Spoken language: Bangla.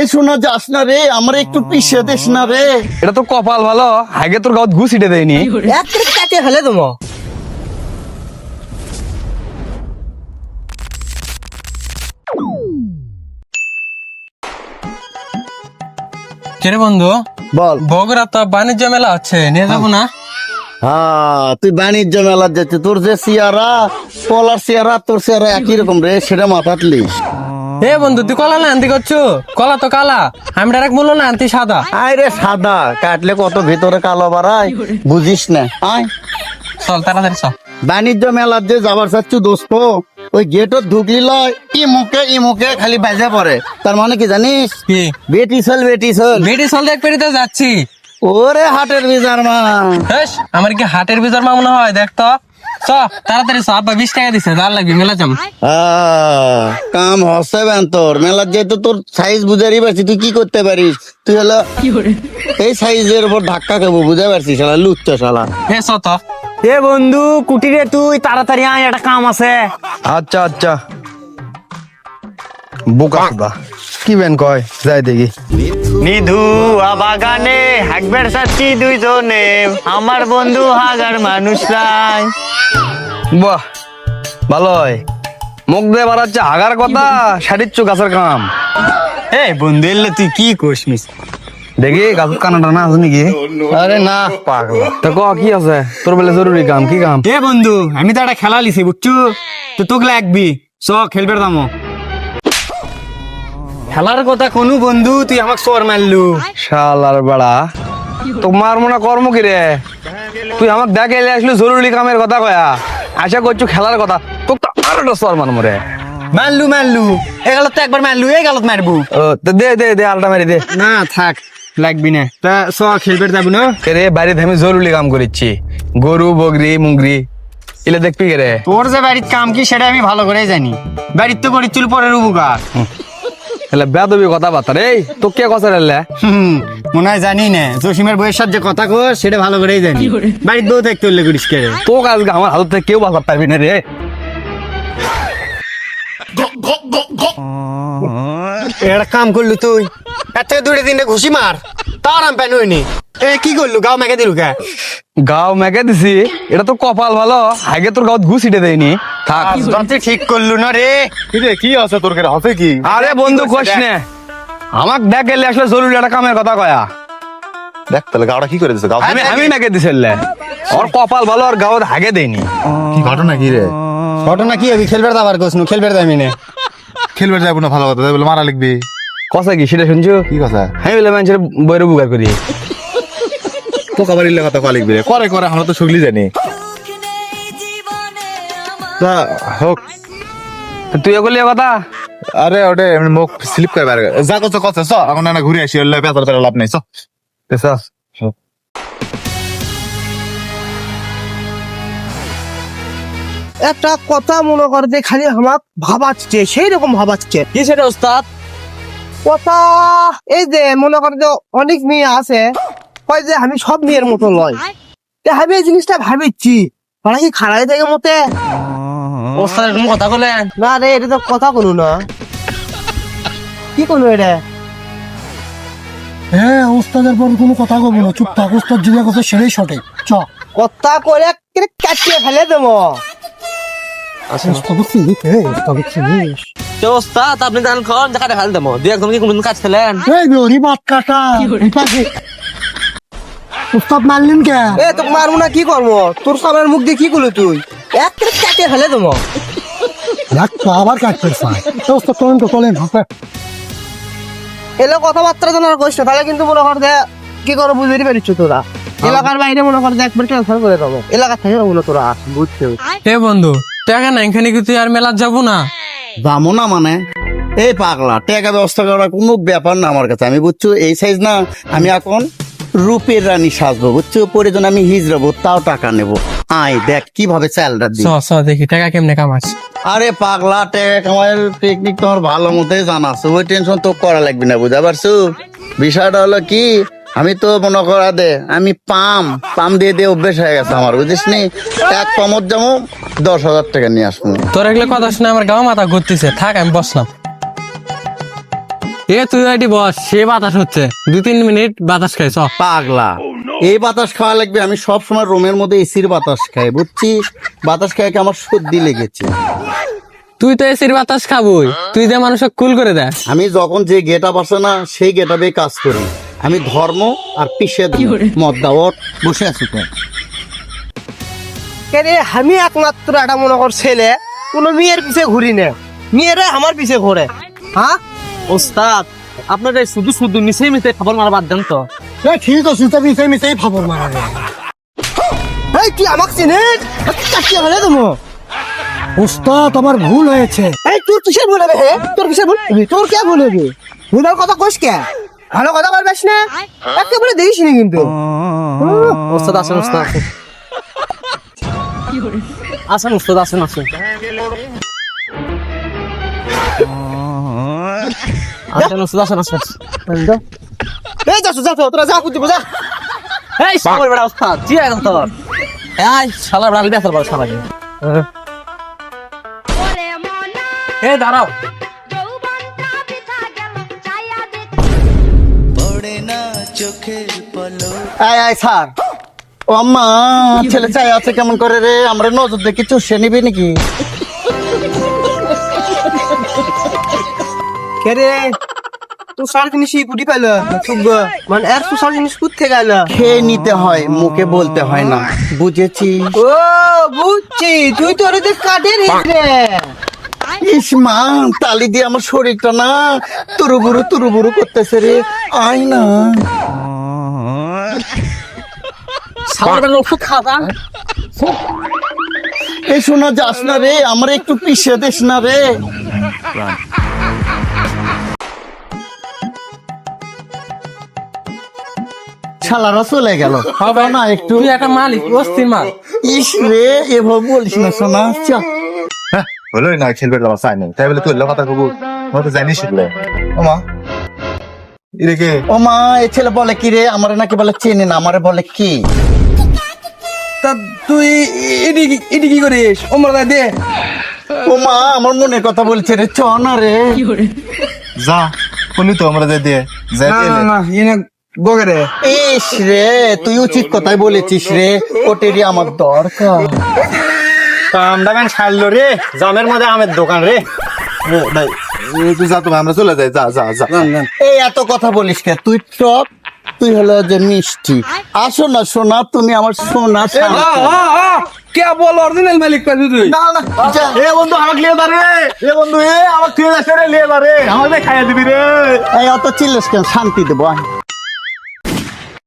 এ শোনা যাস না রে আমার একটু পিছিয়ে দিস না রে। এটা তো কপাল ভালো আগে তোর গাঁত ঘুষ ইটে দেয়নি। এক করে ফেলে তোমা কেরে বন্ধু? বল। বগুড়া তো বাণিজ্য মেলা হচ্ছে নিয়ে যাব না? হ্যাঁ তুই বাণিজ্য মেলা যাচ্ছে তোর যে সিয়ারা পলার সিয়ারা তোর সিয়ারা একই রকম রে সেটা মাথাতলি এ বন্ধু তুই কলা না আনতে করছ? কলা তো কালা। আমি ডাইরেক্ট বলল না আনতি সাদা। আয় রে সাদা। কাটলে কত ভিতরে কালো বাড়ায় বুঝিস না। আয়। চল তাড়াতাড়ি চল। বাণিজ্য মেলার যে যাবার চাচ্ছু দোস্ত ওই গেটত ঢুকলি লয় ই মুখে ই মুখে খালি বাজে পড়ে। তার মানে কি জানিস? কি? বেটি চল বেটি চল। বেটি চল দেখ পেরিতে যাচ্ছি। ওরে হাটের বিজার মা। আমার কি হাটের ভিতর মা মনে হয়? দেখ তো। চ তাড়াতাড়ি চ আব্বা বিশ টাকা দিছে দাঁড় লাগবে মেলা যাম। কাম হচ্ছে বেন তোর মেলার যেহেতু তোর সাইজ বুঝারই পারছি তুই কি করতে পারিস? তুই হলো এই সাইজের উপর ধাক্কা খাব বুঝতে পারছিস শালা লুচ্চ শালা। এ চ তো এ বন্ধু কুটিরে তুই তাড়াতাড়ি আয় একটা কাম আছে। আচ্ছা আচ্ছা। বোকা কি বেন কয়? যাই দেখি। নিধু বাগানে হাকবের সাথী দুইজনে। আমার বন্ধু হাগার মানুষ নাই। বাহ ভালো হয়। মুখ দিয়ে বাড়াচ্ছে হাগার কথা সারিচ্ছ গাছের কাম। এ বন্ধু এলে তুই কি করিস দেখি গাছের কানাটা না আছে নাকি? আরে না। পাগলা। তো ক কি আছে? তোর বেলে জরুরি কাম কি কাম? এ বন্ধু আমি তো একটা খেলা লিছি বুঝছু? তো তোকে লাগবি। চ খেলবে দামো। খেলার কথা কোনো বন্ধু তুই আমাকে চোর মারলু। শালার বেড়া। তোমার মনে কর্ম কি রে? তুই আমাকে দেখে এলে আসলে জরুরি কামের কথা কয়া। আশা করছ খেলার কথা। তোকে তো আরও একটা সর মানবো রে। মারলু মারলু। এ গালত তো একবার মারলু এই গালত মারবু। ও, তো দে দে দে আলটা মারি দে। না থাক লাগবি না। তা চ খেলবে যাব না? রে বাড়িতে আমি জরুরি কাম করিচ্ছি। গরু বগরি মুগরি এলে দেখবি রে? তোর যে বাড়ির কাম কি সেটা আমি ভালো করেই জানি। বাড়ির তো করিচ্ছিল পরের উপকার। এলে বেদবি কথা বার্তা রে তো কে কথা রে হুম, মনে হয় জানি না। জসিমের বইয়ের সাথে যে কথা কর সেটা ভালো করেই জানি। বাড়ির বউ থাকতে উল্লেখ করিস কে রে? তো আজকে আমার হাত থেকে কেউ ভালো পারবি না রে। একটা কাম করলি তুই। এত দূরে দিনে ঘুষি মার তার আম প্যান হইনি এ কি করলু? গাও মেঘে দিলু কে? গাও মেকে দিছি। এটা তো কপাল ভালো। আগে তোর গাঁত ঘুষ ইটে দেয়নি। থাক। ঠিক করলু না রে। কি আছে তোর কেটে হবে কি? আরে বন্ধু কোশ নে। আমাক দেখ এলে আসলে জরুরি একটা কামের কথা কয়া। দেখ তাহলে গাওটা কি করে দিছে? গাও আমি আমি দিছিলে ওর কপাল ভালো আর গাঁত হাগে দেয়নি। কি ঘটনা কি রে? ঘটনা কি হবি? খেলবে দাবার কোসনু খেলবে দামি নে। খেলবে যাব না ভালো কথা। বলে মারা লিখবি। কথা কি সেটা শুনছো? কি কথা? আমি বলে মানুষের বইরে বুকার করি। লিখবি রে করে করে আমরা তো শুগলি জানি। তা হোক। তুই এগুলি কথা? আরে ওটা এমনি মুখ স্লিপ করে বাইরে যা কথা চ এখন না ঘুরে আসি ওলে পেতার পেতার লাভ নেই চ। একটা কথা মনে কর যে খালি আমার ভাবাচ্ছে সেই রকম ভাবাচ্ছে। কি সেটা ওস্তাদ? কথা এই যে মনে কর যে অনেক মেয়ে আছে কয় যে আমি সব মেয়ের মতো লয় আমি এই জিনিসটা ভাবিচ্ছি। ওরা কি খারাই থেকে মতে? এরকম কথা বলেন। না রে এটা তো কথা কোনো না। কি কোনো এটা? হ্যাঁ ওস্তাদের পর কোনো কথা কব না। চুপ থাক ওস্তাদ যেটা কথা সেটাই সঠিক। চ। কথা করে কাটিয়ে ফেলে দেবো। ওস্তাদ চিনিস হে ওস্তাদ চিনিস তো ওস্তাদ আপনি জান খন দেখা দেখা দেবো। দুই একদম কি কোনদিন কাজ খেলেন? এই কাটা। পাশে মারলেন কে? এ তোকে মারবো না কি করব তোর সবার মুখ দিয়ে কি করল তুই? একেবারে কাটিয়ে ফেলে দেবো। দেখ তো আবার কাটতে চায় এ ওস্তাদ তোলেন তো তোলেন হাতে এলে কথাবার্তা জানার কষ্ট তাহলে কিন্তু মনে কর যে কি করে বুঝতে পারিস তোরা। এলাকার বাইরে মনে কর যে একবার ট্রান্সফার করে দেবো। এলাকা থেকে মনে তোরা বুঝতে এ বন্ধু টাকা না এখানে কি তুই আর যাব না? দামও না মানে? এই পাগলা টাকা ব্যবস্থা করা কোনো ব্যাপার না আমার কাছে আমি বুঝছ এই সাইজ না আমি এখন রূপের রানী সাজবো বুঝছ? প্রয়োজন আমি হিজড়াবো তাও টাকা নেব। আয় দেখ কীভাবে চ দিই। চ দেখি টাকা কেমনে কামাস আরে পাগলা টাকা কামাইয়ের টেকনিক তোমার ভালো মতোই জানা আছে। ওই টেনশন তো করা লাগবে না বুঝতে পারছ? বিষয়টা হলো কি আমি তো মনে করা দে আমি পাম পাম দিয়ে দিয়ে অভ্যেস হয়ে গেছে আমার বুঝিস নি? এক পামত যাব দশ হাজার টাকা নিয়ে আসব। তোর এগুলো কথা শুনে আমার গাও মাথা ঘুরতেছে। থাক আমি বসলাম। এ তুই এটি বস। সে বাতাস হচ্ছে। দু তিন মিনিট বাতাস খাই চ। পাগলা। এই বাতাস খাওয়া লাগবে আমি সব সময় রুমের মধ্যে এসির বাতাস খাই বুঝছিস? বাতাস খাই আমার সর্দি লেগেছে। তুই তো এসির বাতাস খাবই। তুই যে মানুষকে কুল করে দেয় আমি যখন যে গেট আপ আসে না সেই গেট আপে কাজ করি। আমি ধর্ম আর পিসে মদ বসে আছি তো আমি একমাত্র একটা মনে কর ছেলে কোনো মেয়ের পিছে ঘুরি না। মেয়েরা আমার পিছে ঘুরে। হ্যাঁ? ওস্তাদ আপনার শুধু শুধু মিশে মিশে খবর মারা বাদ দেন তো। এ ঠিক আছে তুই মিশাই মিশাই ফাবর মারাবে এই তুই আমাকে চিনিস? কাটিয়ে ফেলে তুমি? উস্তাদ আমার ভুল হয়েছে। এই তোর কিসের ভুল হবে হে? তোর কিসের ভুল? তোর কে ভুল হবে? ভুলের কথা কইস কে? ভালো কথা বলবেস না? একেবারে দেখিস নি কিন্তু। ওস্তাদ আসেন ওস্তাদ। আসেন আসেন ওস্তাদ আসেন আসেন। আসেন ওস্তাদ আসেন আসেন। এই যাচ্ছ যাচ্ছ তোরা যা করতে যা এই সামনে বেড়া ওস্তাদ জি এখন তোর? এই শালা বেড়া বেসার বড় শালা দাঁড়াও। আয় আয় স্যার। ও আম্মা ছেলে চাই আছে কেমন করে রে? আমরা নজর দেখি সে নিবি নাকি? কে রে? তুই সার জিনিস কুটি পাইল চুপ মানে এর সার জিনিস কুত থেকে আইল খেয়ে নিতে হয় মুখে বলতে হয় না। বুঝেছি। ও বুঝছি। তুই তোর যে কাটে রে ইস মা তালি দিয়ে আমার শরীরটা না তুরুবুরু তুরুবুরু করতেছে রে। আয় না। বেড়া ওষুধ খাওয়া এ শোনা যাস না রে। আমার একটু পিছিয়ে দিস না রে। শালারা চলে গেল। হবে। না একটু। তুই একটা মালিক অস্থির মাল। ইস রে এভাবে বলিস না শোনা চ হ্যাঁ হলোই না খেলবে বাবা সাইন তাই বলে তুই কথা কবু মই তো জানি শিখলে ওমা ইরেকে ও মা এ ছেলে বলে কি রে? আমার নাকি বলে চেনে না আমারে বলে কি? তা তুই এটি এটি কি করিস? ওমরা দে ও মা আমার মনের কথা বলছে রে চ না রে। যা কোনি তো আমরা দে দিয়ে যাই না না দিলে। না রে ইস রে তুই উচিত কথাই বলেছিস রে। ওটেরই আমার দরকার। কামটা ম্যান ছাড়লো রে। জামের মধ্যে আমের দোকান রে। ভাই তুই যা তুমি আমরা চলে যাই। যা যা যা। এই এত কথা বলিস কে? তুই টক তুই হলো যে মিষ্টি। আসো না সোনা তুমি আমার সোনা। কে বল অরিজিনাল মালিক পাবি তুই? না না এ বন্ধু আমাকে লিয়ে দাঁড়ে এ বন্ধু এ আমাকে যাচ্ছে রে লিয়ে দাঁড়ে আমাকে খাইয়ে দিবি রে। এই অত চিল্লিস কেন? শান্তি দেবো আয়।